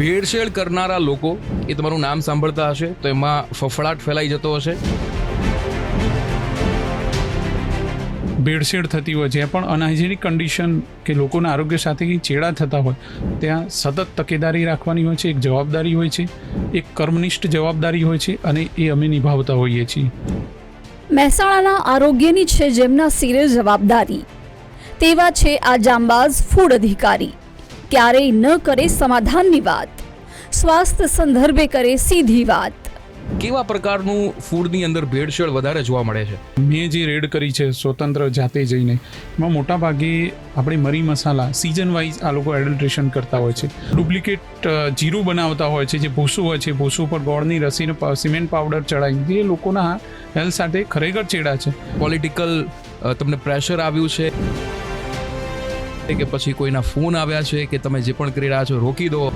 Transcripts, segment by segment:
ભેળસેળ કરનારા લોકો એ તમારું નામ સાંભળતા હશે તો એમાં ફફડાટ ફેલાઈ જતો હશે. ભેળસેળ થતી હોય જ્યાં પણ અનહાઇજેનિક કન્ડિશન કે લોકોના આરોગ્ય સાથે કંઈ ચેડા થતા હોય ત્યાં સતત તકેદારી રાખવાની હોય છે એક જવાબદારી હોય છે એક કર્મનિષ્ઠ જવાબદારી હોય છે અને એ અમે નિભાવતા હોઈએ છીએ. મહેસાણાના આરોગ્યની છે જેમના સિરે જવાબદારી. તેવા છે આ જાંબાઝ ફૂડ અધિકારી. ક્યારેય ન કરે સમાધાનની વાત. સ્વાસ્થ્ય સંદર્ભે કરે સીધી વાત. કેવા પ્રકારનું ફૂડની અંદર ભેળસેળ વધારે જોવા મળે છે? મેં જે રેડ કરી છે, સ્વતંત્ર જાતે જઈને, એમાં મોટા ભાગે આપણે મરી મસાલા સિઝન વાઇઝ આ લોકો એડલ્ટ્રેશન કરતા હોય છે. ડુપ્લિકેટ જીરું બનાવતા હોય છે, જે ભૂસું હોય છે, ભૂસું પર ગોળની રસીને સિમેન્ટ પાવડર ચડાવી એ લોકોના હેલ્થ સાથે ખરેખર ચેડા છે. પોલિટિકલ તમને પ્રેશર આવ્યું છે. કે પછી કોઈના ફોન આવ્યા છે કે તમે જે પણ કરી રહ્યા છો, રોકી દો.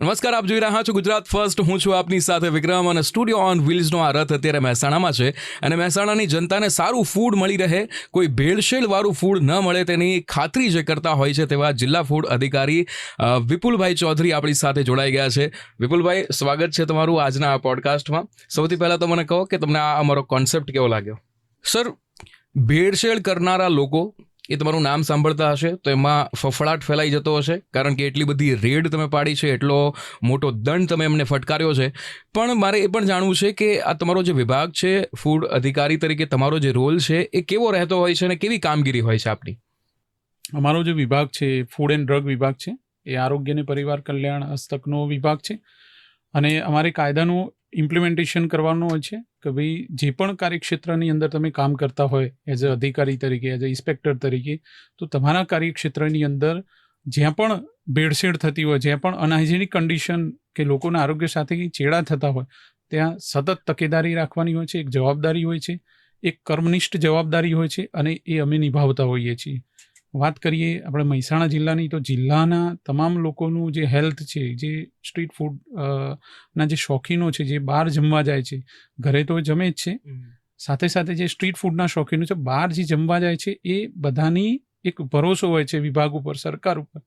નમસ્કાર, આપ જોઈ રહ્યા છો ગુજરાત ફર્સ્ટ. હું છું આપની સાથે વિક્રમ અને સ્ટુડિયો ઓન વ્હીલ્સનો આ રથ અત્યારે મહેસાણામાં છે અને મહેસાણાની જનતાને સારું ફૂડ મળી રહે. કોઈ ભેળસેળવાળું ફૂડ ન મળે તેની ખાતરી જે કરતા હોય છે તેવા જિલ્લા ફૂડ અધિકારી વિપુલભાઈ ચૌધરી આપણી સાથે જોડાઈ ગયા છે. વિપુલભાઈ, સ્વાગત છે તમારું આજના આ પોડકાસ્ટમાં સૌથી પહેલાં તો મને કહો કે તમને આ અમારો કોન્સેપ્ટ કેવો લાગ્યો? સર ભેળસેળ કરનારા લોકો, એ તમારું નામ સાંભળતા હશે, તો એમાં ફફડાટ ફેલાઈ જતો હશે, કારણ કે એટલી બધી રેડ તમે પાડી છે, એટલો મોટો દંડ તમે એમને ફટકાર્યો છે. પણ મારે એ પણ જાણવું છે કે આ તમારો જે વિભાગ છે, ફૂડ અધિકારી તરીકે તમારો જે રોલ છે, એ કેવો રહેતો હોય છે અને કેવી કામગીરી હોય છે આપની? અમારો જે વિભાગ છે ફૂડ એન્ડ ડ્રગ વિભાગ છે, એ આરોગ્ય અને પરિવાર કલ્યાણ હસ્તકનો વિભાગ છે. અને અમારે કાયદાનું ઇમ્પ્લિમેન્ટેશન કરવાનું હોય છે કે ભાઈ જે પણ કાર્યક્ષેત્રની અંદર તમે કામ કરતા હોય એઝ અ અધિકારી તરીકે એઝ અ ઇન્સ્પેક્ટર તરીકે, તો તમારા કાર્યક્ષેત્રની અંદર જ્યાં પણ ભેળસેળ થતી હોય, જ્યાં પણ અનહાઇજેનિક કન્ડિશન કે લોકોના આરોગ્ય સાથે ચેડા થતા હોય, ત્યાં સતત તકેદારી રાખવાની હોય છે, એક જવાબદારી હોય છે, એક કર્મનિષ્ઠ જવાબદારી હોય છે અને એ અમે નિભાવતા હોઈએ છીએ. વાત કરીએ આપણે મહેસાણા જિલ્લાની તો જિલ્લાના તમામ લોકોનું જે હેલ્થ છે જે સ્ટ્રીટ ફૂડ ના જે શોખીનો છે જે બહાર જમવા જાય છે ઘરે તો જમે જ છે. સાથે સાથે જે સ્ટ્રીટ ફૂડના શોખીનો છે બહાર જે જમવા જાય છે એ બધાની એક ભરોસો હોય છે વિભાગ ઉપર સરકાર ઉપર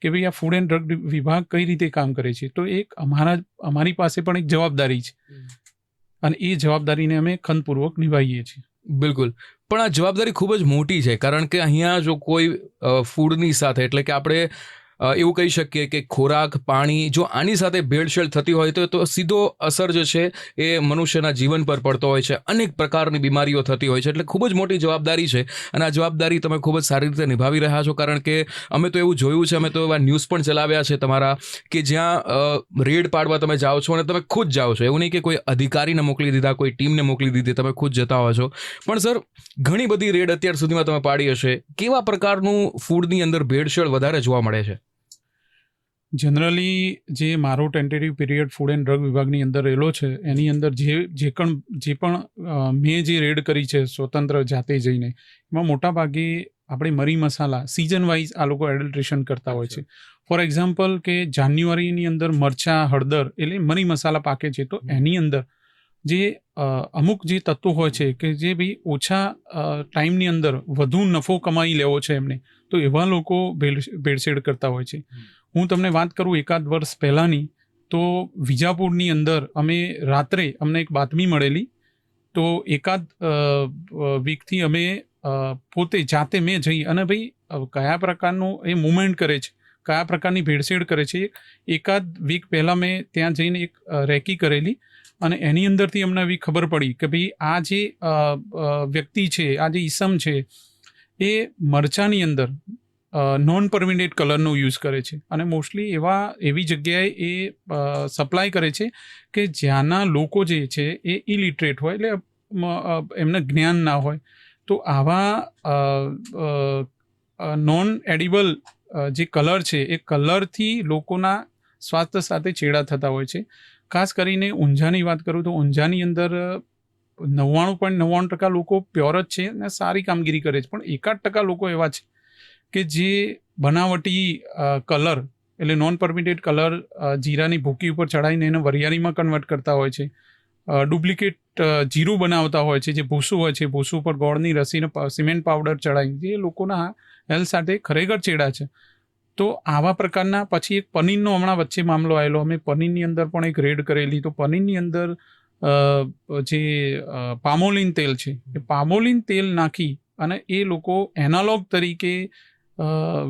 કે ભાઈ આ ફૂડ એન્ડ ડ્રગ વિભાગ કઈ રીતે કામ કરે છે. તો એક અમારા અમારી પાસે પણ એક જવાબદારી છે. અને એ જવાબદારીને અમે ખંતપૂર્વક નિભાવીએ છીએ. બિલકુલ. પણ આ જવાબદારી ખૂબ જ મોટી છે, કારણ કે અહીંયા જો કોઈ ફૂડની સાથે, એટલે કે આપણે એવું કહી શકીએ કે ખોરાક, પાણી, જો આની સાથે ભેળસેળ થતી હોય તો તો સીધો અસર જે છે એ મનુષ્યના જીવન પર પડતો હોય છે. અનેક પ્રકારની બીમારીઓ થતી હોય છે. એટલે ખૂબ જ મોટી જવાબદારી છે. અને આ જવાબદારી તમે ખૂબ જ સારી રીતે નિભાવી રહ્યા છો. કારણ કે અમે તો એવું જોયું છે, અમે તો એવા ન્યૂઝ પણ ચલાવ્યા છે તમારા કે જ્યાં રેડ પાડવા તમે જાઓ છો અને તમે ખુદ જાઓ છો. એવું નહીં કે કોઈ અધિકારીને મોકલી દીધા, કોઈ ટીમને મોકલી દીધી, તમે ખુદ જતા હો છો. પણ સર, ઘણી બધી રેડ અત્યાર સુધીમાં તમે પાડી હશે. કેવા પ્રકારનું ફૂડની અંદર ભેળસેળ વધારે જોવા મળે છે? જનરલી જે મારો tentative period food and drug વિભાગની અંદર રહેલો છે એની અંદર જે જે પણ જે પણ મેં જે રેડ કરી છે સ્વતંત્ર જાતે જઈને એમાં મોટાભાગે આપણે મરી મસાલા સિઝન વાઇઝ આ લોકો એડલ્ટ્રેશન કરતા હોય છે. ફોર એક્ઝામ્પલ કે જાન્યુઆરીની અંદર મરચાં હળદર એટલે મરી મસાલા પાકે છે તો એની અંદર જે અમુક જે તત્વો હોય છે કે જે ભાઈ ઓછા ટાઈમની અંદર વધુ નફો કમાઈ લેવો છે એમને તો એવા લોકો ભેળ ભેળસેળ કરતા હોય છે. હું તમને વાત કરું એકાદ વર્ષ પહેલાંની, તો વિજાપુરની અંદર અમે રાત્રે અમને એક બાતમી મળેલી. તો એકાદ વીકથી અમે પોતે જાતે મેં જઈ અને ભાઈ કયા પ્રકારનું એ મુવમેન્ટ કરે છે, કયા પ્રકારની ભેળસેળ કરે છે એકાદ વીક પહેલાં મેં ત્યાં જઈને એક રેકી કરેલી. અને એની અંદરથી અમને એવી ખબર પડી કે ભાઈ, આ જે વ્યક્તિ છે, આ જે ઈસમ છે, એ મરચાની અંદર નોન પરમિનેટ કલરનો યુઝ કરે છે. અને મોસ્ટલી એવા, એવી જગ્યાએ એ સપ્લાય કરે છે કે જ્યાંના લોકો જે છે એ ઇલિટરેટ હોય એટલે એમને જ્ઞાન ના હોય. તો આવા નોન એડિબલ જે કલર છે એ કલરથી લોકોના સ્વાસ્થ્ય સાથે ચેડા થતા હોય છે. ખાસ કરીને ઊંઝાની વાત કરું તો ઊંઝાની અંદર નવ્વાણું પોઈન્ટ નવ્વાણું ટકા લોકો પ્યોર જ છે અને સારી કામગીરી કરે છે. પણ એકાદ ટકા લોકો એવા છે કે જે બનાવટી કલર એટલે નોન પરમિટેડ કલર જીરાની ભૂકી ઉપર ચડાવીને એને વરિયાળીમાં કન્વર્ટ કરતા હોય છે. ડુપ્લિકેટ જીરું બનાવતા હોય છે, જે ભૂસું હોય છે, ભૂસું પર ગોળની રસીને સિમેન્ટ પાવડર ચડાવી જે લોકોના હેલ્થ સાથે ખરેખર ચેડા છે. તો આવા પ્રકારના પછી એક પનીરનો હમણાં વચ્ચે મામલો આવેલો. અમે પનીરની અંદર પણ એક રેડ કરેલી. તો પનીરની અંદર જે પામોલિન તેલ છે, એ પામોલિન તેલ નાખી અને એ લોકો એનાલોગ તરીકે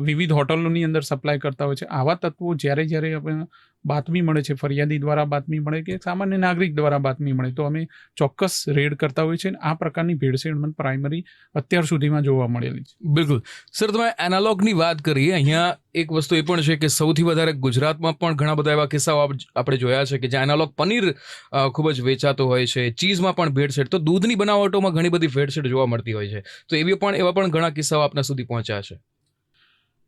વિવિધ હોટલોની અંદર સપ્લાય કરતા હોય છે. આવા તત્વો જ્યારે જ્યારે આપણે બાતમી મળે છે, ફરિયાદી દ્વારા બાતમી મળે કે સામાન્ય નાગરિક દ્વારા બાતમી મળે, તો અમે ચોક્કસ રેડ કરતા હોય છે અને આ પ્રકારની ભેળસેળ મને પ્રાઇમરી અત્યાર સુધીમાં જોવા મળેલી છે. બિલકુલ. સર, તમે એનાલોગની વાત કરીએ, અહીંયા એક વસ્તુ એ પણ છે કે સૌથી વધારે ગુજરાતમાં પણ ઘણા બધા એવા કિસ્સાઓ આપણે જોયા છે કે જ્યાં એનાલોગ પનીર ખૂબ જ વેચાતો હોય છે, ચીઝમાં પણ ભેળસેળ, તો દૂધની બનાવટોમાં ઘણી બધી ભેળસેળ જોવા મળતી હોય છે. તો એવી પણ, એવા પણ ઘણા કિસ્સાઓ આપના સુધી પહોંચ્યા છે.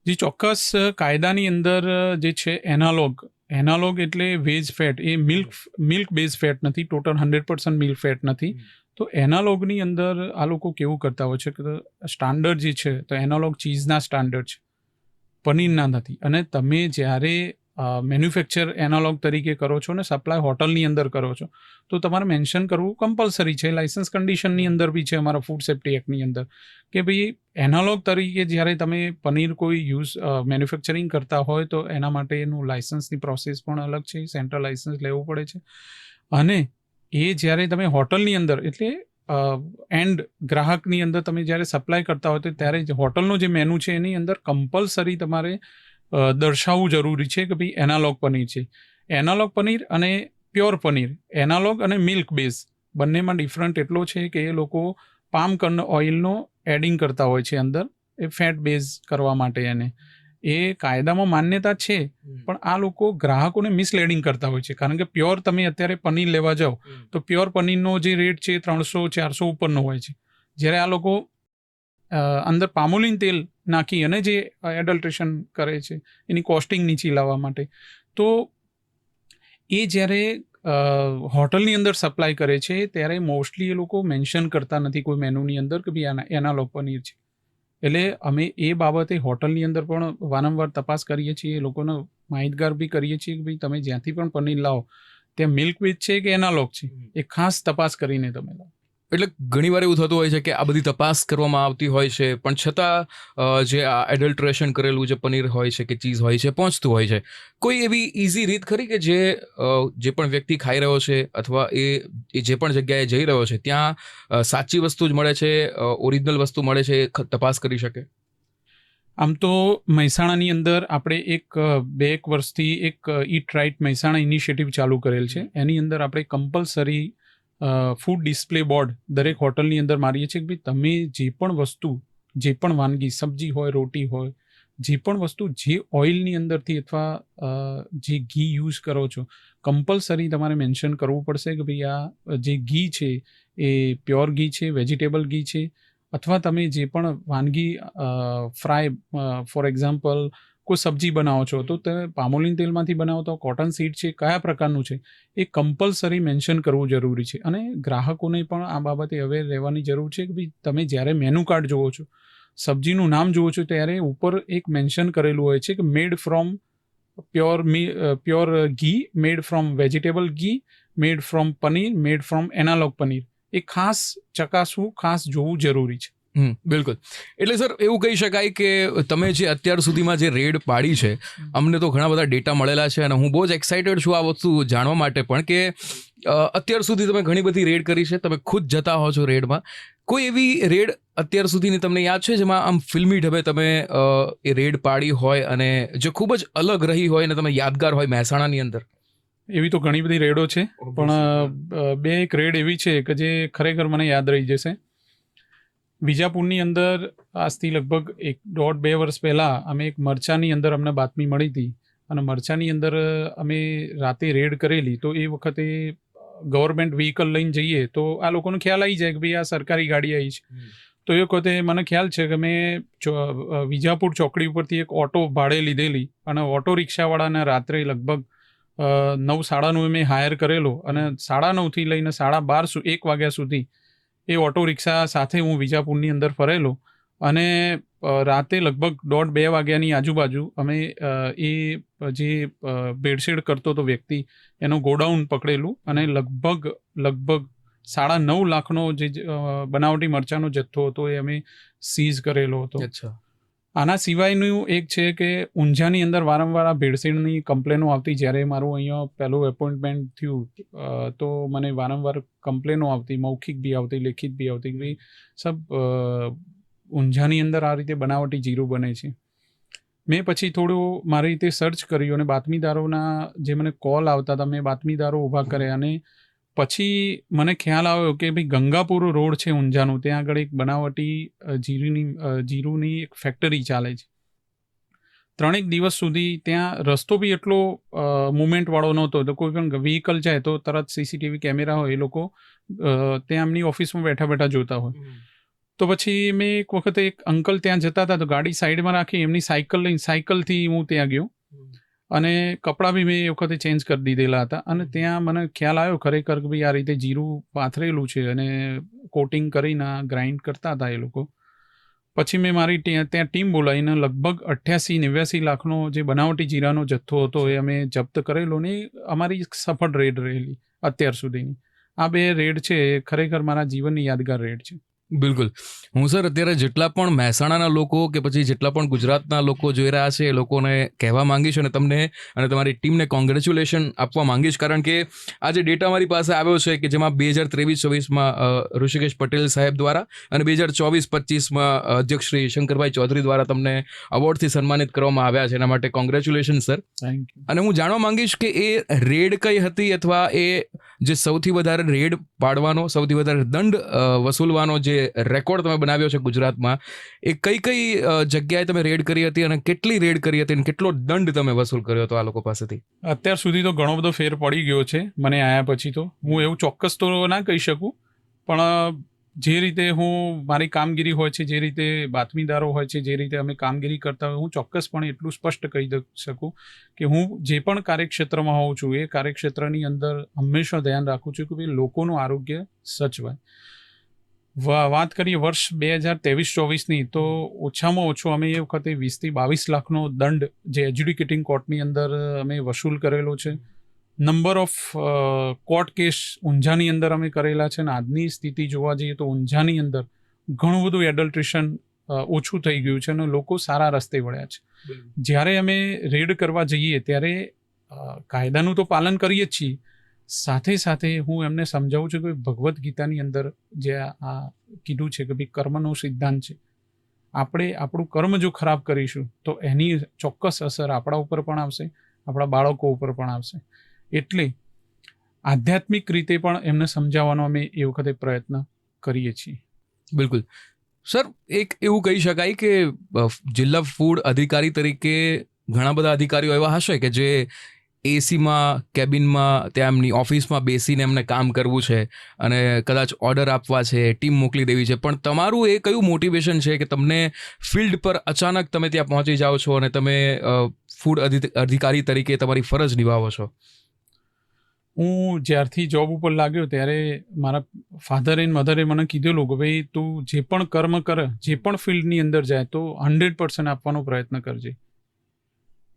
જે ચોક્કસ કાયદાની અંદર જે છે એનાલોગ એનાલોગ એટલે વેજ ફેટ એ મિલ્ક મિલ્ક બેઝ ફેટ નથી total hundred percent milk fat નથી. તો એનાલોગની અંદર આ લોકો કેવું કરતા હોય છે કે સ્ટાન્ડર્ડ જે છે તો એનાલોગ ચીઝના સ્ટાન્ડર્ડ છે પનીરના નથી. અને તમે જ્યારે મેન્યુફેક્ચર એનાલોગ તરીકે કરો છો ને સપ્લાય હોટલની અંદર કરો છો, તો તમારે મેન્શન કરવું કમ્પલસરી છે. લાઇસન્સ કન્ડિશનની અંદર બી છે અમારા ફૂડ સેફ્ટી એક્ટની અંદર. કે ભાઈ એનાલોગ તરીકે જ્યારે તમે પનીર કોઈ યુઝ મેન્યુફેક્ચરિંગ કરતા હોય તો એના માટેનું લાઇસન્સની પ્રોસેસ પણ અલગ છે સેન્ટ્રલ લાઇસન્સ લેવું પડે છે. અને એ જ્યારે તમે હોટલની અંદર, એટલે એન્ડ ગ્રાહકની અંદર તમે જ્યારે સપ્લાય કરતા હોય તો ત્યારે હોટલનો જે મેનુ છે એની અંદર કમ્પલસરી તમારે દર્શાવવું જરૂરી છે કે ભાઈ એનાલોગ પનીર છે. એનાલોગ પનીર અને પ્યોર પનીર. એનાલોગ અને મિલ્ક બેઝ. બંનેમાં ડિફરન્ટ એટલો છે કે એ લોકો પામ કર્ન ઓઇલનો એડિંગ કરતા હોય છે અંદર. એ ફેટ બેઝ કરવા માટે એને. એ કાયદામાં માન્યતા છે પણ આ લોકો ગ્રાહકોને મિસલેડિંગ કરતા હોય છે. કારણ કે પ્યોર તમે અત્યારે પનીર લેવા જાઓ તો પ્યોર પનીરનો જે રેટ છે ત્રણસો ચારસો ઉપરનો હોય છે. જ્યારે આ લોકો અંદર પામોલિન તેલ નાખી અને જે એડલ્ટ્રેશન કરે છે એની કોસ્ટિંગ નીચી લાવવા માટે. તો એ જ્યારે હોટલની અંદર સપ્લાય કરે છે ત્યારે મોસ્ટલી એ લોકો મેન્શન કરતા નથી કોઈ મેનુની અંદર કે ભાઈ એના એનાલોગ પનીર છે. એટલે અમે એ બાબતે હોટલની અંદર પણ વારંવાર તપાસ કરીએ છીએ એ લોકોને માહિતગાર બી કરીએ છીએ કે ભાઈ તમે જ્યાંથી પણ પનીર લાવો ત્યાં મિલ્ક બેઝ છે કે એનાલોગ છે? એ ખાસ તપાસ કરીને તમે લાવો. એટલે ઘણી વાર એવું થતું હોય છે કે આ બધી તપાસ કરવામાં આવતી હોય છે પણ છતાં જે આ એડલ્ટ્રેશન કરેલું જે પનીર હોય છે કે ચીઝ હોય છે પહોંચતું હોય છે. કોઈ એવી ઇઝી રીત ખરી કે જે જે પણ વ્યક્તિ ખાઈ રહ્યો છે અથવા એ એ જે પણ જગ્યાએ જઈ રહ્યો છે ત્યાં સાચી વસ્તુ જ મળે છે ઓરિજિનલ વસ્તુ મળે છે એ તપાસ કરી શકે? આમ તો મહેસાણાની અંદર આપણે એક બે એક વર્ષથી એક ઈટ રાઇટ મહેસાણા ઇનિશિયેટિવ ચાલુ કરેલ છે. એની અંદર આપણે કમ્પલસરી ફૂડ ડિસ્પ્લે બોર્ડ દરેક હોટલની અંદર મારીએ છીએ કે ભાઈ તમે જે પણ વસ્તુ, જે પણ વાનગી, સબ્જી હોય, રોટી હોય, જે પણ વસ્તુ જે ઓઇલની અંદરથી અથવા જે ઘી યુઝ કરો છો કમ્પલસરી તમારે મેન્શન કરવું પડશે કે ભાઈ આ જે ઘી છે એ પ્યોર ઘી છે વેજીટેબલ ઘી છે, અથવા તમે જે પણ વાનગી ફ્રાય ફોર એક્ઝામ્પલ કોઈ સબ્જી બનાવો છો, તો તમે પામોલિન તેલમાંથી બનાવો તો કોટન સીડ છે, કયા પ્રકારનું છે? એ કમ્પલસરી મેન્શન કરવું જરૂરી છે અને ગ્રાહકોને પણ આ બાબતે અવેર રહેવાની જરૂર છે કે ભાઈ તમે જ્યારે મેનુ કાર્ડ જુઓ છો, સબ્જીનું નામ જુઓ છો, ત્યારે ઉપર એક મેન્શન કરેલું હોય છે કે made from pure me pure ghee made from vegetable ghee made from paneer made from analog paneer. એ ખાસ ચકાસવું, ખાસ જોવું જરૂરી છે. બિલકુલ. એટલે સર એવું કહી શકાય કે તમે જે અત્યાર સુધીમાં જે રેડ પાડી છે અમને તો ઘણા બધા ડેટા મળેલા છે અને હું બહુ જ એક્સાઇટેડ છું આ વસ્તુ જાણવા માટે પણ કે અત્યાર સુધી તમે ઘણી બધી રેડ કરી છે તમે ખુદ જતા હો છો રેડમાં. કોઈ એવી રેડ અત્યાર સુધીની તમને યાદ છે જેમાં આમ ફિલ્મી ઢબે તમે એ રેડ પાડી હોય અને જે ખૂબ જ અલગ રહી હોય અને તમે યાદગાર હોય મહેસાણાની અંદર? એવી તો ઘણી બધી રેડો છે પણ બે એક રેડ એવી છે કે જે ખરેખર મને યાદ રહી જશે. વિજાપુરની અંદર આજથી લગભગ એક દોઢ બે વર્ષ પહેલાં અમે એક મરચાની અંદર અમને બાતમી મળી હતી અને મરચાની અંદર અમે રાતે રેડ કરેલી. તો એ વખતે ગવર્મેન્ટ વ્હીકલ લઈને જઈએ તો આ લોકોને ખ્યાલ આવી જાય કે ભાઈ આ સરકારી ગાડી આવી છે. તો એ વખતે મને ખ્યાલ છે કે મેં ચો- વિજાપુર ચોકડી ઉપરથી એક ઓટો ભાડે લીધેલી અને ઓટો રિક્ષાવાળાને રાત્રે લગભગ નવ સાડા નવે મેં હાયર કરેલો અને સાડા નવથી લઈને સાડા બાર એક વાગ્યા સુધી એ ઓટો રિક્ષા સાથે હું વિજાપુરની અંદર ફરેલો અને રાતે લગભગ દોઢ બે વાગ્યાની આજુબાજુ અમે એ જે ભેળસેળ કરતો હતો વ્યક્તિ, એનું ગોડાઉન પકડેલું અને લગભગ લગભગ સાડા નવ લાખનો જે બનાવટી મરચાંનો જથ્થો હતો એ અમે સીઝ કરેલો હતો. અચ્છા. આના સિવાયનું એક છે કે ઊંઝાની અંદર વારંવાર આ ભેળસેળની કમ્પ્લેનો આવતી, જ્યારે મારું અહીંયા પહેલું એપોઇન્ટમેન્ટ થયું તો મને વારંવાર કમ્પ્લેનો આવતી, મૌખિક બી આવતી, લેખિત બી આવતી કે સબ ઊંઝાની અંદર આ રીતે બનાવટી જીરું બને છે. મેં પછી થોડું મારી રીતે સર્ચ કર્યું અને બાતમીદારોના જે મને કોલ આવતા હતા, મેં બાતમીદારો ઊભા કર્યા અને પછી મને ખ્યાલ આવ્યો કે ભાઈ ગંગાપુર રોડ છે ઊંઝાનું ત્યાં આગળ એક બનાવટી જીરુની જીરુની એક ફેક્ટરી ચાલે છે. ત્રણેક દિવસ સુધી ત્યાં રસ્તો બી એટલો મુમેન્ટવાળો નહોતો. તો કોઈ પણ વ્હીકલ જાય તો તરત સીસીટીવી કેમેરા હોય એ લોકો ત્યાં એમની ઓફિસમાં બેઠા બેઠા જોતા હોય. તો પછી મેં એક વખતે એક અંકલ ત્યાં જતા હતા તો ગાડી સાઈડમાં રાખી એમની સાયકલ લઈને સાયકલથી હું ત્યાં ગયો. અને કપડાં બી મેં એ વખતે ચેન્જ કરી દીધેલા હતા. અને ત્યાં મને ખ્યાલ આવ્યો ખરેખર કે ભાઈ આ રીતે જીરું પાથરેલું છે અને કોટિંગ કરીને ગ્રાઇન્ડ કરતા હતા એ લોકો. પછી મેં મારી ત્યાં ટીમ બોલાવીને લગભગ અઠ્યાસી નેવ્યાસી લાખનો જે બનાવટી જીરાનો જથ્થો હતો એ અમે જપ્ત કરેલો ને અમારી સફળ રેડ રહેલી અત્યાર સુધીની. આ બે રેડ છે એ ખરેખર મારા જીવનની યાદગાર રેડ છે. બિલકુલ. હું સર અત્યારે જેટલા પણ મહેસાણાના લોકો કે પછી જેટલા પણ ગુજરાતના લોકો જોઈ રહ્યા છે એ લોકોને કહેવા માંગીશ અને તમને અને તમારી ટીમને કોંગ્રેચ્યુલેશન આપવા માંગીશ. કારણ કે આ જે ડેટા મારી પાસે આવ્યો છે કે જેમાં બે હજાર ત્રેવીસ ચોવીસમાં ઋષિકેશ પટેલ સાહેબ દ્વારા અને બે હજાર ચોવીસ પચીસમાં અધ્યક્ષ શ્રી શંકરભાઈ ચૌધરી દ્વારા તમને અવોર્ડથી સન્માનિત કરવામાં આવ્યા છે. એના માટે કોંગ્રેચ્યુલેશન સર અને હું જાણવા માંગીશ કે એ રેડ કઈ હતી અથવા એ જે સૌથી વધારે રેડ પાડવાનો સૌથી વધારે દંડ વસૂલવાનો જે રેકોર્ડ તમે બનાવ્યો છે ગુજરાતમાં, એ કઈ કઈ જગ્યાએ તમે રેડ કરી હતી અને કેટલી રેડ કરી હતી અને કેટલો દંડ તમે વસૂલ કર્યો હતો આ લોકો પાસેથી? અત્યાર સુધી તો ઘણો બધો ફેર પડી ગયો છે, મને આયા પછી તો. હું એવું ચોક્કસ તો ના કહી શકું, પણ જે રીતે હું મારી કામગીરી હોય છે, જે રીતે બાતમીદારો હોય છે, જે રીતે અમે કામગીરી કરતા હોય, હું ચોક્કસપણે એટલું સ્પષ્ટ કહી શકું કે હું જે પણ કાર્યક્ષેત્રમાં હોઉં છું, એ કાર્યક્ષેત્રની અંદર હંમેશા ધ્યાન રાખું છું કે ભાઈ લોકોનું આરોગ્ય સચવાય. વાત કરીએ વર્ષ બે હજાર ત્રેવીસ ચોવીસની તો ઓછામાં ઓછો અમે એ વખતે વીસથી બાવીસ લાખનો દંડ જે એજ્યુડિકેટિંગ કોર્ટની અંદર અમે વસૂલ કરેલો છે. નંબર ઓફ કોર્ટ કેસ ઊંઝાની અંદર અમે કરેલા છે અને આજની સ્થિતિ જોવા જઈએ તો ઊંઝાની અંદર ઘણું બધું એડલ્ટ્રેશન ઓછું થઈ ગયું છે અને લોકો સારા રસ્તે વળ્યા છે. જ્યારે અમે રેડ કરવા જઈએ ત્યારે કાયદાનું તો પાલન કરીએ જ છીએ સાથે સાથે હું એમને સમજાવું છું કે ભગવદ્ ગીતાની અંદર જે આ કીધું છે કે ભાઈ કર્મનો સિદ્ધાંત છે. આપણે આપણું કર્મ જો ખરાબ કરીશું, તો એની ચોક્કસ અસર આપણા ઉપર પણ આવશે, આપણા બાળકો ઉપર પણ આવશે. એટલે આધ્યાત્મિક રીતે પણ એમને સમજાવવાનો અમે એ વખતે પ્રયત્ન કરીએ છીએ. બિલકુલ. સર, એક એવું કહી શકાય કે જિલ્લા ફૂડ અધિકારી તરીકે ઘણા બધા અધિકારીઓ એવા હશે કે જે એસીમાં, કેબિનમાં, ત્યાં એમની ઓફિસમાં બેસીને એમને કામ કરવું છે અને કદાચ ઓર્ડર આપવા છે, ટીમ મોકલી દેવી છે. પણ તમારું એ કયું મોટિવેશન છે કે તમને ફિલ્ડ પર અચાનક તમે ત્યાં પહોંચી જાઓ છો અને તમે ફૂડ અધિ- અધિકારી તરીકે તમારી ફરજ નિભાવો છો? હું જ્યારથી જોબ ઉપર લાગ્યો ત્યારે મારા ફાધર એન્ડ મધરે મને કીધેલું કે ભાઈ તું જે પણ કર્મ કર, જે પણ ફિલ્ડની અંદર જાય તો હંડ્રેડ પર્સન્ટ આપવાનો પ્રયત્ન કરજે.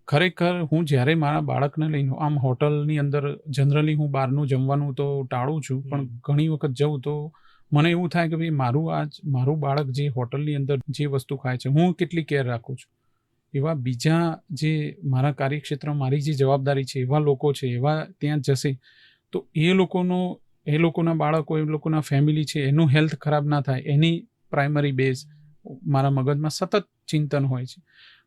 ખરેખર હું જ્યારે મારા બાળકને લઈને આમ હોટલની અંદર જનરલી હું બહારનું જમવાનું તો ટાળું છું પણ ઘણી વખત જઉં તો મને એવું થાય કે ભાઈ મારું આજ મારું બાળક જે હોટલની અંદર જે વસ્તુ ખાય છે હું કેટલી કેર રાખું છું? એવા બીજા જે મારા કાર્યક્ષેત્રમાં મારી જે જવાબદારી છે એવા લોકો છે એવા ત્યાં જશે તો એ લોકોનો એ લોકોના બાળકો એ લોકોના ફેમિલી છે એનું હેલ્થ ખરાબ ના થાય એની પ્રાઇમરી બેઝ મારા મગજમાં સતત ચિંતન હોય છે.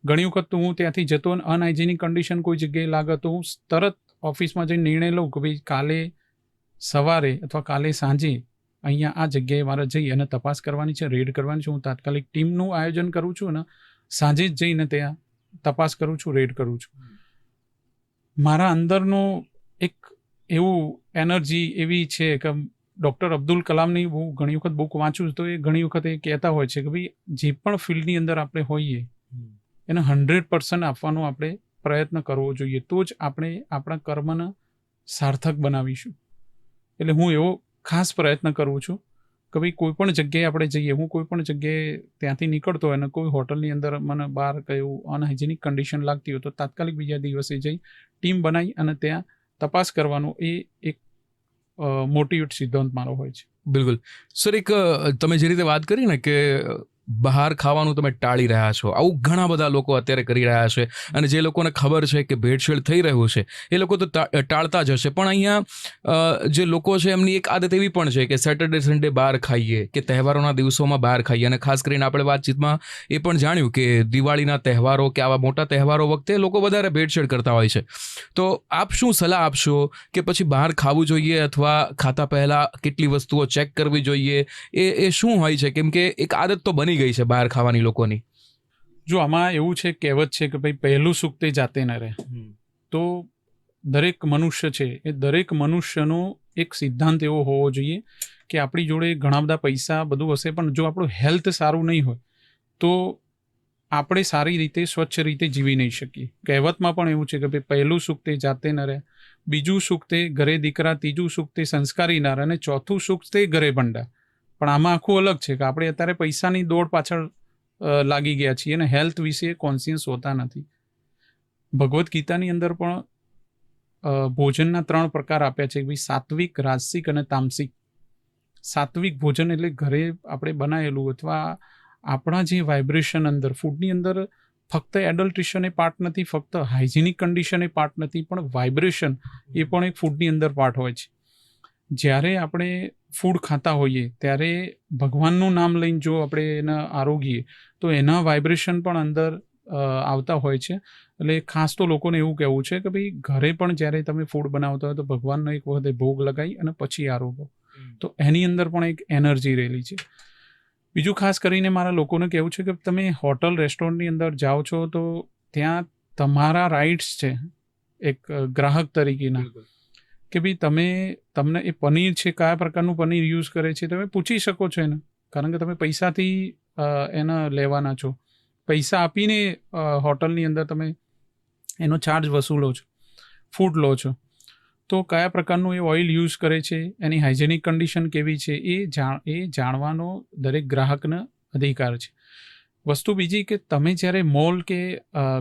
ઘણી વખત તો હું ત્યાંથી જતો અને અનહાઇજેનિક કન્ડિશન કોઈ જગ્યાએ લાગે તો હું તરત ઓફિસમાં જઈને નિર્ણય લઉં કે ભાઈ કાલે સવારે અથવા કાલે સાંજે અહીંયા આ જગ્યાએ મારે જઈ અને તપાસ કરવાની છે રેડ કરવાની છે. હું તાત્કાલિક ટીમનું આયોજન કરું છું અને સાંજે જ જઈને ત્યાં તપાસ કરું છું રેડ કરું છું. મારા અંદરનો એક એવું એનર્જી એવી છે કે ડૉક્ટર અબ્દુલ કલામની હું ઘણી વખત બુક વાંચું છું તો એ ઘણી વખત એ કહેતા હોય છે કે ભાઈ જે પણ ફિલ્ડની અંદર આપણે હોઈએ એને હંડ્રેડ પર્સન્ટ આપવાનો આપણે પ્રયત્ન કરવો જોઈએ. તો જ આપણે આપણા કર્મને સાર્થક બનાવીશું. એટલે હું એવો ખાસ પ્રયત્ન કરું છું કે ભાઈ કોઈ પણ જગ્યાએ આપણે જઈએ, હું કોઈ પણ જગ્યાએ ત્યાંથી નીકળતો અને કોઈ હોટલની અંદર મને બહાર કયું અનહાઇજેનિક કન્ડિશન લાગતી હોય તો તાત્કાલિક બીજા દિવસે જઈ ટીમ બનાવી અને ત્યાં તપાસ કરવાનો એ એક મોટિવેટ સિદ્ધાંત મારો હોય છે. બિલકુલ. સર, એક તમે જે રીતે વાત કરી ને કે બહાર ખાવાનું તમે ટાળી રહ્યા છો. આવું ઘણા બધા લોકો અત્યારે કરી રહ્યા છે અને જે લોકોને ખબર છે કે ભેળસેળ થઈ રહ્યું છે, એ લોકો તો ટાળતા જ હશે. પણ અહીંયા જે લોકો છે એમની એક આદત એવી પણ છે કે સેટરડે સન્ડે બહાર ખાઈએ કે તહેવારોના દિવસોમાં બહાર ખાઈએ. અને ખાસ કરીને આપણે વાતચીતમાં એ પણ જાણ્યું કે દિવાળીના તહેવારો કે આવા મોટા તહેવારો વખતે લોકો વધારે ભેળસેળ કરતા હોય છે. તો આપ શું સલાહ આપશો કે પછી બહાર ખાવું જોઈએ અથવા ખાતા પહેલાં કેટલી વસ્તુઓ ચેક કરવી જોઈએ? એ એ શું હોય છે? કેમ કે એક આદત તો બની ગઈ છે બહાર ખાવાની લોકોની? જો આમાં એવું છે કહેવત છે કે ભાઈ પહેલું સુખ તે જાતે ન રહે. તો દરેક મનુષ્ય છે એ દરેક મનુષ્યનો એક સિદ્ધાંત એવો હોવો જોઈએ કે આપણી જોડે ઘણા બધા પૈસા બધું હશે પણ જો આપણું હેલ્થ સારું નહીં હોય તો આપણે સારી રીતે સ્વચ્છ રીતે જીવી નહીં શકીએ. કહેવતમાં પણ એવું છે કે ભાઈ પહેલું સુખ તે જાતે ન રહે બીજું સુખ તે ઘરે દીકરા ત્રીજું સુખ તે સંસ્કારી નાર અને ચોથું સુખ તે ઘરે ભંડાર. પણ આમાં આખું અલગ છે કે આપણે અત્યારે પૈસાની દોડ પાછળ લાગી ગયા છીએ અને હેલ્થ વિશે કોન્સિયન્સ હોતા નથી. ભગવદ્ ગીતાની અંદર પણ ભોજનના ત્રણ પ્રકાર આપ્યા છે. ભાઈ સાત્વિક, રાજસિક અને તામસિક. સાત્વિક ભોજન એટલે ઘરે આપણે બનાવેલું અથવા આપણા જે વાઇબ્રેશન અંદર ફૂડની અંદર ફક્ત એડલ્ટ્રેશન એ પાર્ટ નથી, ફક્ત હાઇજેનિક કન્ડિશન એ પાર્ટ નથી, પણ વાઇબ્રેશન એ પણ એક ફૂડની અંદર પાર્ટ હોય છે. જ્યારે આપણે ફૂડ ખાતા હોઈએ ત્યારે ભગવાનનું નામ લઈને જો આપણે એના આરોગીએ તો એના વાઇબ્રેશન પણ અંદર આવતા હોય છે. એટલે ખાસ તો લોકોને એવું કહેવું છે કે ભાઈ ઘરે પણ જ્યારે તમે ફૂડ બનાવતા હોય તો ભગવાનનો એક વખતે ભોગ લગાવી અને પછી આરોગો. તો એની અંદર પણ એક એનર્જી રહેલી છે. બીજું ખાસ કરીને મારા લોકોને કહેવું છે કે તમે હોટલ રેસ્ટોરન્ટની અંદર જાઓ છો તો ત્યાં તમારા રાઇટ્સ છે એક ગ્રાહક તરીકેના. કે ભાઈ તમે, તમને એ પનીર છે, કયા પ્રકારનું પનીર યુઝ કરે છે, તમે પૂછી શકો છો એને. કારણ કે તમે પૈસાથી એના લેવાના છો. પૈસા આપીને હોટલની અંદર તમે એનો ચાર્જ વસૂલો છો ફૂડ લો છો. તો કયા પ્રકારનું એ ઓઇલ યુઝ કરે છે, એની હાઇજેનિક કન્ડિશન કેવી છે, એ જાણ, એ જાણવાનો દરેક ગ્રાહકનો અધિકાર છે. વસ્તુ બીજી કે તમે જ્યારે મોલ કે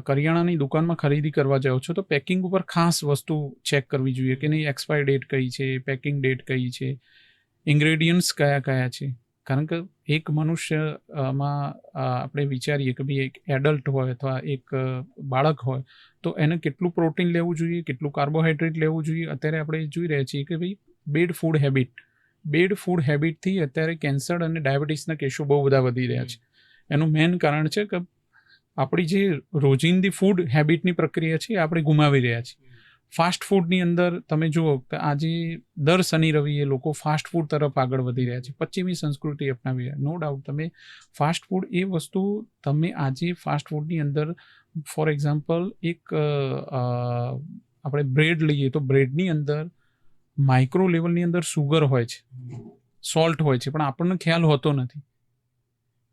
કરિયાણાની દુકાનમાં ખરીદી કરવા જાઓ છો તો પેકિંગ ઉપર ખાસ વસ્તુ ચેક કરવી જોઈએ કે નહીં? એક્સપાયર ડેટ કઈ છે? પેકિંગ ડેટ કઈ છે? ઇન્ગ્રેડિયન્ટ્સ કયા કયા છે? કારણ કે એક મનુષ્યમાં આપણે વિચારીએ કે ભાઈ એક એડલ્ટ હોય અથવા એક બાળક હોય તો એને કેટલું પ્રોટીન લેવું જોઈએ? કેટલું કાર્બોહાઈડ્રેટ લેવું જોઈએ? અત્યારે આપણે જોઈ રહ્યા છીએ કે ભાઈ bad food habit, bad food હેબિટથી અત્યારે કેન્સર અને ડાયાબિટીસના કેસો બહુ બધા વધી રહ્યા છે. એનું મેઇન કારણ છે કે આપણી જે રોજિંદી ફૂડ હેબિટની પ્રક્રિયા છે એ આપણે ગુમાવી રહ્યા છીએ. ફાસ્ટ ફૂડની અંદર તમે જુઓ કે આજે દર શનિ રવિએ લોકો ફાસ્ટ ફૂડ તરફ આગળ વધી રહ્યા છે. પશ્ચિમી સંસ્કૃતિ અપનાવી રહ્યા નો ડાઉટ તમે ફાસ્ટ ફૂડ એ વસ્તુ તમે આજે ફાસ્ટ ફૂડની અંદર ફોર એક્ઝામ્પલ એક આપણે બ્રેડ લઈએ તો બ્રેડની અંદર માઇક્રો લેવલની અંદર સુગર હોય છે. સોલ્ટ હોય છે. પણ આપણને ખ્યાલ હોતો નથી.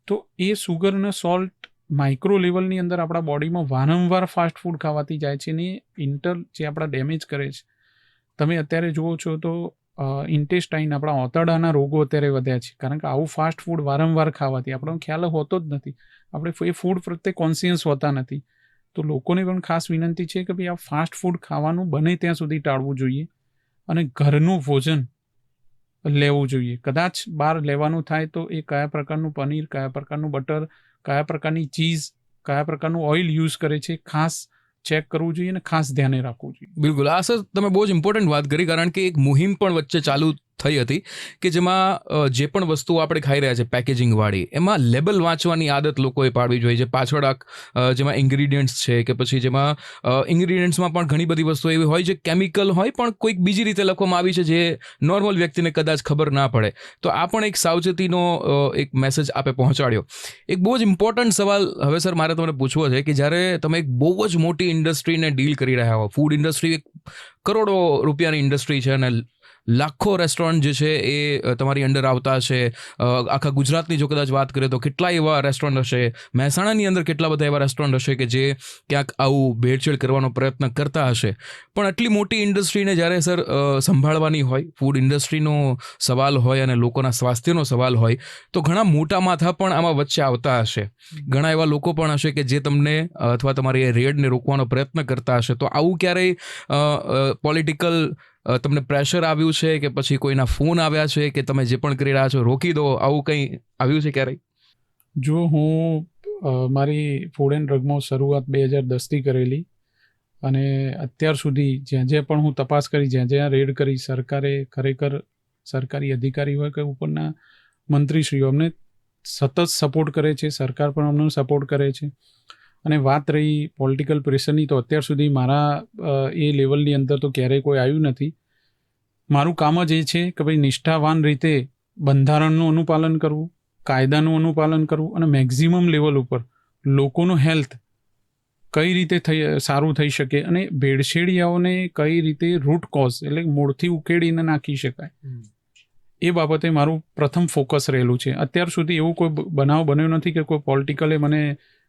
તો એ સુગર અને સોલ્ટ માઇક્રો લેવલની અંદર આપણા બોડીમાં વારંવાર ફાસ્ટ ફૂડ ખાવાથી જાય છે ને ઇન્ટર જે આપણા ડેમેજ કરે છે. તમે અત્યારે જુઓ છો તો ઇન્ટેસ્ટાઇન આપણા ઓતરડાના રોગો અત્યારે વધ્યા છે. કારણ કે આવું ફાસ્ટ ફૂડ વારંવાર ખાવાથી આપણો ખ્યાલ હોતો જ નથી. આપણે એ ફૂડ પ્રત્યે કોન્સિયન્સ હોતા નથી. તો લોકોને પણ ખાસ વિનંતી છે કે ભાઈ આ ફાસ્ટ ફૂડ ખાવાનું બને ત્યાં સુધી ટાળવું જોઈએ. અને ઘરનું ભોજન લેવું જોઈએ. કદાચ બહાર લેવાનું થાય તો એ કયા પ્રકારનું પનીર, કયા પ્રકારનું બટર, કયા પ્રકારની ચીઝ, કયા પ્રકારનું ઓઇલ યુઝ કરે છે ખાસ ચેક કરવું જોઈએ અને ખાસ ધ્યાને રાખવું જોઈએ. બિલકુલ. આ સર, તમે બહુ જ ઇમ્પોર્ટન્ટ વાત કરી કારણ કે એક મુહિમ પણ વચ્ચે ચાલુ થઈ હતી કે જેમાં જે પણ વસ્તુ આપણે ખાઈ રહ્યા છે પેકેજિંગવાળી એમાં લેબલ વાંચવાની આદત લોકોએ પાડવી જોઈએ. જે પાછળ જેમાં ઇન્ગ્રીડિયન્ટ્સ છે કે પછી જેમાં ઇન્ગ્રીડિયન્ટ્સમાં પણ ઘણી બધી વસ્તુઓ એવી હોય જે કેમિકલ હોય, પણ કોઈક બીજી રીતે લખવામાં આવી છે જે નોર્મલ વ્યક્તિને કદાચ ખબર ના પડે. તો આ પણ એક સાવચેતીનો એક મેસેજ આપે પહોંચાડ્યો. એક બહુ જ ઇમ્પોર્ટન્ટ સવાલ હવે સર મારે તમને પૂછવો છે કે જ્યારે તમે એક બહુ જ મોટી ઇન્ડસ્ટ્રીને ડીલ કરી રહ્યા હો ફૂડ ઇન્ડસ્ટ્રી એક કરોડો રૂપિયાની ઇન્ડસ્ટ્રી છે અને લાખો રેસ્ટોરન્ટ જે છે એ તમારી અંડર આવતા હશે. આખા ગુજરાતની જો કદાચ વાત કરીએ તો કેટલા એવા રેસ્ટોરન્ટ હશે, મહેસાણાની અંદર કેટલા બધા એવા રેસ્ટોરન્ટ હશે કે જે ક્યાંક આવું ભેળસેળ કરવાનો પ્રયત્ન કરતા હશે. પણ આટલી મોટી ઇન્ડસ્ટ્રીને જ્યારે સર સંભાળવાની હોય ફૂડ ઇન્ડસ્ટ્રીનો સવાલ હોય અને લોકોના સ્વાસ્થ્યનો સવાલ હોય, તો ઘણા મોટા માથા પણ આમાં વચ્ચે આવતા હશે. ઘણા એવા લોકો પણ હશે કે જે તમને, અથવા તમારી એ રેડને રોકવાનો પ્રયત્ન કરતા હશે. તો આવું ક્યારેય પોલિટિકલ તમને પ્રેશર આવ્યું છે કે પછી કોઈના ફોન આવ્યા છે કે તમે જે પણ કરી રહ્યા છો, રોકી દો, આવું કંઈ આવ્યું છે ક્યારેય? જો હું મારી ફૂડ એન્ડ ડ્રગમાં શરૂઆત બે હજાર દસથી કરેલી અને અત્યાર સુધી જ્યાં જ્યાં પણ હું તપાસ કરી, જ્યાં જ્યાં રેડ કરી, સરકારે ખરેખર સરકારી અધિકારી હોય કે ઉપરના મંત્રીશ્રીઓ અમને સતત સપોર્ટ કરે છે, સરકાર પણ અમને સપોર્ટ કરે છે. અને વાત રહી પોલિટિકલ પ્રેશરની તો અત્યાર સુધી મારા એ લેવલની અંદર તો ક્યારેય કોઈ આવ્યું નથી. મારું કામ જ એ છે કે ભાઈ નિષ્ઠાવાન રીતે બંધારણનું અનુપાલન કરવું કાયદાનું અનુપાલન કરવું અને મેક્ઝિમમ લેવલ ઉપર લોકોનું હેલ્થ કઈ રીતે થઈ સારું થઈ શકે અને ભેળસેડિયાઓને કઈ રીતે રૂટ કોઝ એટલે મૂળથી ઉકેડીને નાખી શકાય. એ બાબતે મારું પ્રથમ ફોકસ રહેલું છે. અત્યાર સુધી એવું કોઈ બનાવ બન્યો નથી કે કોઈ પોલિટિકલે મને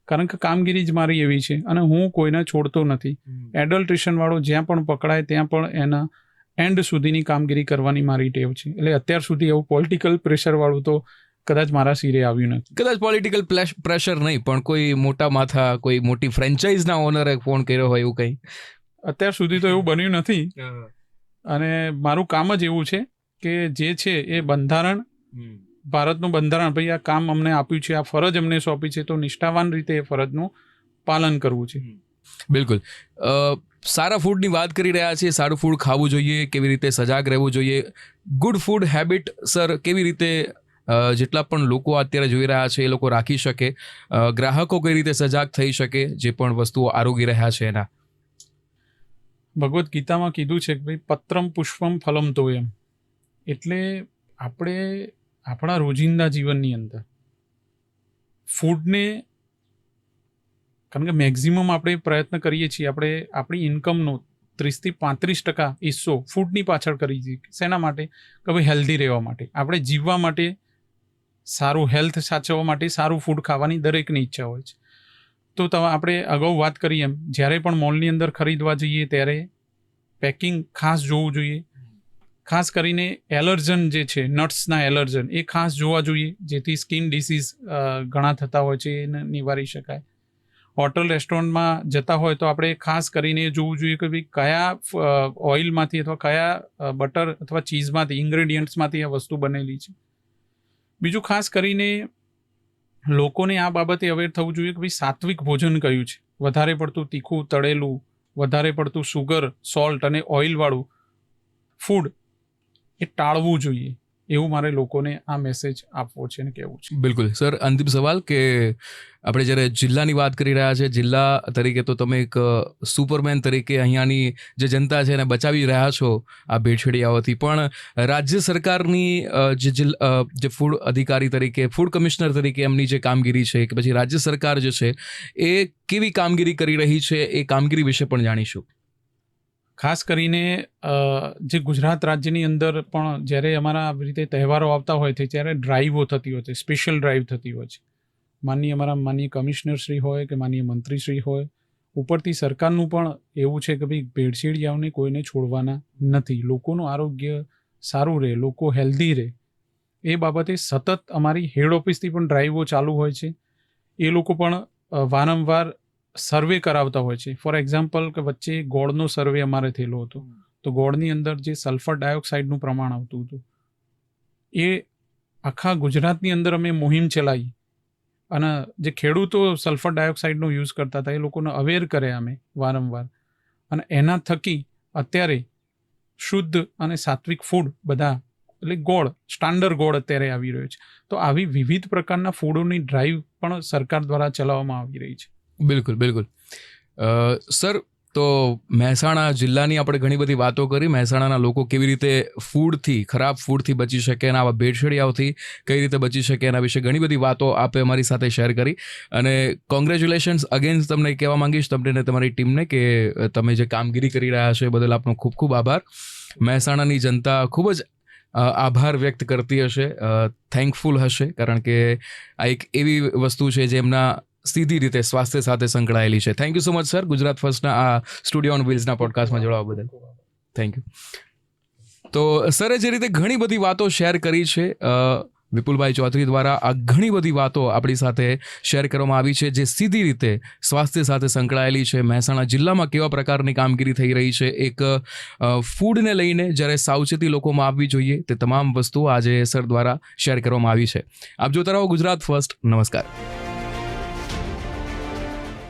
કારણ કે કામગીરી જ મારી એવી છે અને હું કોઈને છોડતો નથી. એડલ્ટ્રેશનવાળો જ્યાં પણ પકડાય ત્યાં પણ એના એન્ડ સુધીની કામગીરી કરવાની મારી ટેવ છે. એટલે અત્યાર સુધી એવું પોલિટિકલ પ્રેશર વાળું તો કદાચ મારા સિરે આવ્યું નથી. કદાચ પોલિટિકલ પ્રેશર નહીં પણ કોઈ મોટા માથા કોઈ મોટી ફ્રેન્ચાઇઝના ઓનરે ફોન કર્યો હોય એવું કંઈ? અત્યાર સુધી તો એવું બન્યું નથી. અને મારું કામ જ એવું છે કે જે છે એ બંધારણ ભારતનું બંધારણ ભાઈ આ કામ અમને આપ્યું છે આ ફરજ અમને સોંપી છે તો નિષ્ઠાવાન રીતે એ ફરજનું પાલન કરવું છે. બિલકુલ. સારા ફૂડની વાત કરી રહ્યા છીએ સારું ફૂડ ખાવું જોઈએ કેવી રીતે સજાગ રહેવું જોઈએ ગુડ ફૂડ હેબિટ સર કેવી રીતે જેટલા પણ લોકો અત્યારે જોઈ રહ્યા છે એ લોકો રાખી શકે ગ્રાહકો કઈ રીતે સજાગ થઈ શકે જે પણ વસ્તુઓ આરોગી રહ્યા છે એના. ભગવદ્ ગીતામાં કીધું છે કે ભાઈ પત્રમ પુષ્પમ ફલમ તો એમ એટલે આપણે આપણા રોજિંદા જીવનની અંદર ફૂડને કારણ કે મેક્ઝિમમ આપણે પ્રયત્ન કરીએ છીએ, આપણે આપણી ઇન્કમનો ત્રીસથી પાંત્રીસ ટકા હિસ્સો ફૂડની પાછળ કરી છીએ શેના માટે? કે ભાઈ હેલ્ધી રહેવા માટે. આપણે જીવવા માટે સારું હેલ્થ સાચવવા માટે સારું ફૂડ ખાવાની દરેકની ઈચ્છા હોય છે. તો તમે આપણે અગાઉ વાત કરી એમ, જ્યારે પણ મોલની અંદર ખરીદવા જઈએ ત્યારે પેકિંગ ખાસ જોવું જોઈએ. ખાસ કરીને એલર્જન જે છે, નટ્સના એલર્જન, એ ખાસ જોવા જોઈએ, જેથી સ્કિન ડિસીઝ ઘણા થતા હોય છે એને નિવારી શકાય. હોટલ, રેસ્ટોરન્ટમાં જતા હોય તો આપણે ખાસ કરીને જોવું જોઈએ કે ભાઈ કયા ઓઇલમાંથી અથવા કયા બટર અથવા ચીઝમાંથી, ઇન્ગ્રેડિયન્ટ્સમાંથી આ વસ્તુ બનેલી છે. બીજું ખાસ કરીને લોકોને આ બાબતે અવેર થવું જોઈએ કે ભાઈ સાત્વિક ભોજન કયું છે? વધારે પડતું તીખું, તળેલું, વધારે પડતું સુગર સોલ્ટ અને ઓઇલવાળું ફૂડ એ ટાળવું જોઈએ. એવું મારે લોકોને આ મેસેજ આપવો છે અને કહેવું છે. બિલકુલ. સર, અંતિમ સવાલ કે આપણે જ્યારે જિલ્લાની વાત કરી રહ્યા છે, જિલ્લા તરીકે તો તમે એક સુપરમેન તરીકે અહીંયાની જે જનતા છે એને બચાવી રહ્યા છો આ ભેળસેડિયાઓથી પણ રાજ્ય સરકારની જે જિલ્લા જે ફૂડ અધિકારી તરીકે ફૂડ કમિશનર તરીકે એમની જે કામગીરી છે કે પછી રાજ્ય સરકાર જે છે, એ કેવી કામગીરી કરી રહી છે, એ કામગીરી વિશે પણ જાણીશું. ખાસ કરીને જે ગુજરાત રાજ્યની અંદર પણ જ્યારે અમારા આવી રીતે તહેવારો આવતા હોય છે, ત્યારે ડ્રાઈવો થતી હોય છે સ્પેશિયલ ડ્રાઈવ થતી હોય છે. માનનીય અમારા માનનીય કમિશનરશ્રી હોય કે માનનીય મંત્રીશ્રી હોય, ઉપરથી સરકારનું પણ એવું છે કે ભાઈ ભેળસેળિયાઓને કોઈને છોડવાના નથી. લોકોનું આરોગ્ય સારું રહે, લોકો હેલ્ધી રહે. એ બાબતે સતત અમારી હેડ ઓફિસથી પણ ડ્રાઈવો ચાલુ હોય છે. એ લોકો પણ વારંવાર સર્વે કરાવતા હોય છે. ફોર એક્ઝામ્પલ કે વચ્ચે ગોળનો સર્વે અમારે થયેલો હતો. તો ગોળની અંદર જે સલ્ફર ડાયોક્સાઇડનું પ્રમાણ આવતું હતું. એ આખા ગુજરાતની અંદર અમે મુહિમ ચલાવી. અને જે ખેડૂતો સલ્ફર ડાયોક્સાઇડનો યુઝ કરતા હતા એ લોકોને અવેર કર્યા અમે વારંવાર. અને એના થકી અત્યારે શુદ્ધ અને સાત્વિક ફૂડ બધા એટલે ગોળ સ્ટાન્ડર્ડ ગોળ અત્યારે આવી રહ્યો છે. તો આવી વિવિધ પ્રકારના ફૂડોની ડ્રાઈવ પણ સરકાર દ્વારા ચલાવવામાં આવી રહી છે. બિલકુલ બિલકુલ. સર, તો મહેસાણા જિલ્લાની આપણે ઘણી બધી વાતો કરી. મહેસાણાના લોકો કેવી રીતે ફૂડથી, ખરાબ ફૂડથી બચી શકે અને આવા ભેળસેળિયાઓથી કઈ રીતે બચી શકે એના વિશે ઘણી બધી વાતો આપે અમારી સાથે શેર કરી. અને કોંગ્રેચ્યુલેશન્સ અગેન્સ્ટ તમને કહેવા માંગીશ, તમને ને તમારી ટીમને કે તમે જે કામગીરી કરી રહ્યા છો એ બદલ આપનો ખૂબ ખૂબ આભાર. મહેસાણાની જનતા ખૂબ જ આભાર વ્યક્ત કરતી હશે. થેન્કફુલ હશે કારણ કે આ એક એવી વસ્તુ છે જે એમના સીધી રીતે સ્વાસ્થ્ય સાથે સંકળાયેલી છે. Thank you so much sir Gujarat ફર્સ્ટના આ સ્ટુડિયો ઓન વ્હીલ્સના પોડકાસ્ટમાં જોડાવા બદલ. થેન્ક યુ તો સરે જે રીતે ઘણી બધી વાતો શેર કરી છે વિપુલભાઈ ચૌધરી દ્વારા આ ઘણી બધી વાતો આપણી સાથે શેર કરવામાં આવી છે, જે સીધી રીતે સ્વાસ્થ્ય સાથે સંકળાયેલી છે. મહેસાણા જિલ્લામાં કેવા પ્રકારની કામગીરી થઈ રહી છે? એક ફૂડને લઈને જ્યારે સાવચેતી લોકોમાં આવવી જોઈએ, તે તમામ વસ્તુઓ આજે સર દ્વારા શેર કરવામાં આવી છે. આપ જોતા રહો ગુજરાત ફર્સ્ટ નમસ્કાર.